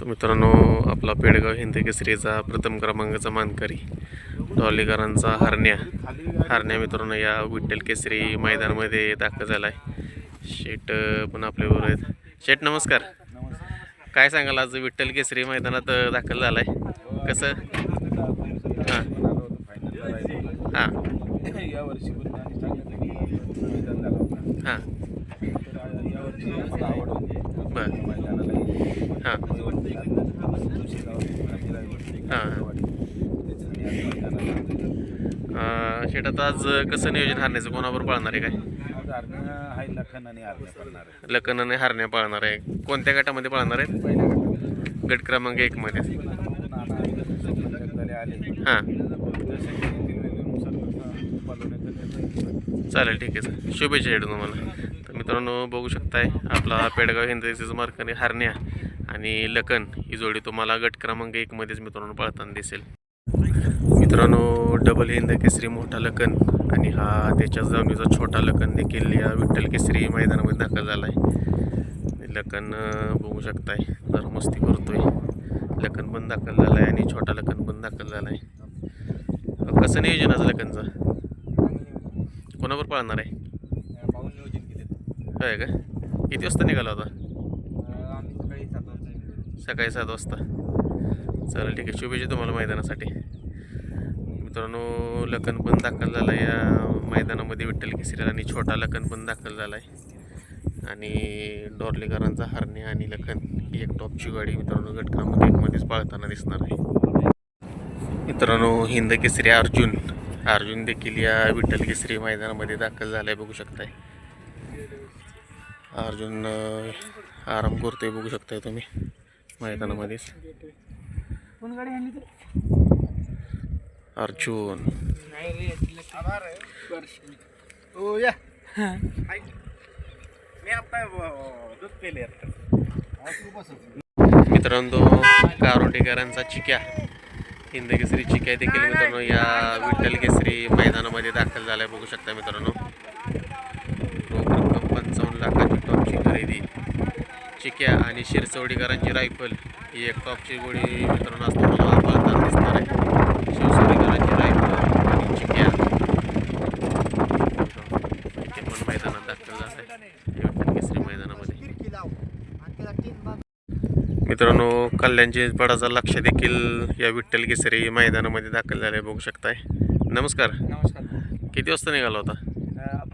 तर मित्रांनो आपला पेडगाव हिंद केसरीचा प्रथम क्रमांकाचा मानकरी डॉलीकरांचा हरण्या. हरण्या मित्रांनो या विठ्ठल केसरी मैदानामध्ये दाखल झाला आहे शेट पण आपल्याबरोबर आहेत. शेट नमस्कार. काय सांगाल आज विठ्ठल केसरी मैदानात दाखल झाला आहे कसं? हां. हां. हां. बरं. हां. मला हां. आहे. हां मी आज. अं, कसं नियोजन हरण्याचं? कोणाबरोबर पाळणार आहे काय? आज आहे लखन आणि आहे. आणि हरण्या पाळणार आहे. कोणत्या गटामध्ये पाळणार पहिल्या गटात गट क्रमांक एकमध्ये नाना जगदाले आले हां जसे की येतील वेळेनुसार तसं पालवण्याचं निर्णय चालेल ठीक आहे सर शुभेच्छा शेट तुम्हाला. तर मित्रांनो बघू शकताय आपला पेडगाव हिंदीचं मार्काने हरण्या आणि लखन ही जोडी तुम्हाला गट क्रमांक एकमध्येच मित्रांनो पाळताना दिसेल. मित्रांनो डबल हिंद केसरी मोठा लखन आणि हा त्याच्या जमिनीचा छोटा लखन देखील या विठ्ठल केसरी मैदानामध्ये दाखल झाला आहे लखन बघू शकताय जरा मस्ती करतोय. लखन पण दाखल झाला आहे आणि छोटा लखन पण दाखल झाला आहे कसं नियोजन आज लखनचं? कोणावर पाळणार आहे? होय का? किती वाजता निघाला होता आम्ही सकाळी सात वाजता सकाळी सात वाजता. चालेल ठीक आहे. शुभेच्छा तुम्हाला मैदानासाठी. मित्रांनो लखन पण दाखल झाला या मैदानामध्ये विठ्ठल केसरीला आणि छोटा लखन पण दाखल झाला आहे आणि डोरलेकरांचा हरणे आणि लखन ही एक टॉपची गाडी मित्रांनो गट क्रमांक एकमध्येच पाळताना दिसणार आहे. मित्रांनो हिंद केसरी अर्जुन. अर्जुन देखील या विठ्ठल केसरी मैदानामध्ये दाखल झाला आहे बघू शकताय. अर्जुन आराम करतोय बघू शकताय तुम्ही. मैदानामध्येच. कोण गाडी आणली तर? अर्जुन. हो. या मी आता दूध पेले मित्रांनो कारोटेकरांचा चिक्या. हिंद केसरी चिक्या देखील मित्रांनो या विठ्ठल केसरी मैदानामध्ये दाखल झालाय. बघू शकता मित्रांनो. चिक्या आणि शिरसवडीकरांची रायफल ही एक टॉपची गोळी मित्रांनो तुम्हाला पाळताना दिसणार आहे. शिवसवडीकरांची रायफल आणि चिक्या. पण मैदानात दाखल झाला आहे. केसरी मैदानामध्ये. मित्रांनो कल्याणची पडाचा लक्ष देखील या विठ्ठल केसरी मैदानामध्ये दाखल झाले बघू शकताय. नमस्कार. नमस्कार. किती वाजता निघाला होता?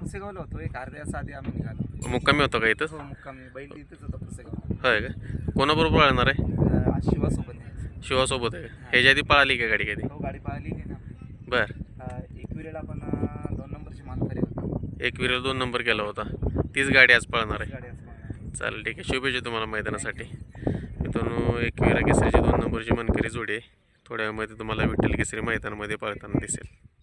पुसेगावला होतो. एक अर्ध्या तास आधी आम्ही निघालो. मुक्कामी होता का इथं हो मुक्कामी. बैल इथेच होता पुसेगाव होय का? कोणाबरोबर पळणार आहे? आज शिवासोबत आहे. शिवासोबत आहे का? ह्याच्या आधी पळाली का गाडी कधी? हो गाडी पाहिली नाही ना. आपली. बर. अं, एक वेळेला आपण अं, दोन नंबरची मानकरी होतो. एक विरेल दोन नंबर केला होता. तीच गाडी आज पळणार आहे. गाडी असं चालेल ठीक आहे. शुभेच्छा तुम्हाला मैदानासाठी. मित्रांनो एक विरा केसरीची दोन नंबरची मनकरी जोडी आहे. थोड्या वेळामध्ये तुम्हाला विठ्ठल केसरी मैदानामध्ये पळताना दिसेल.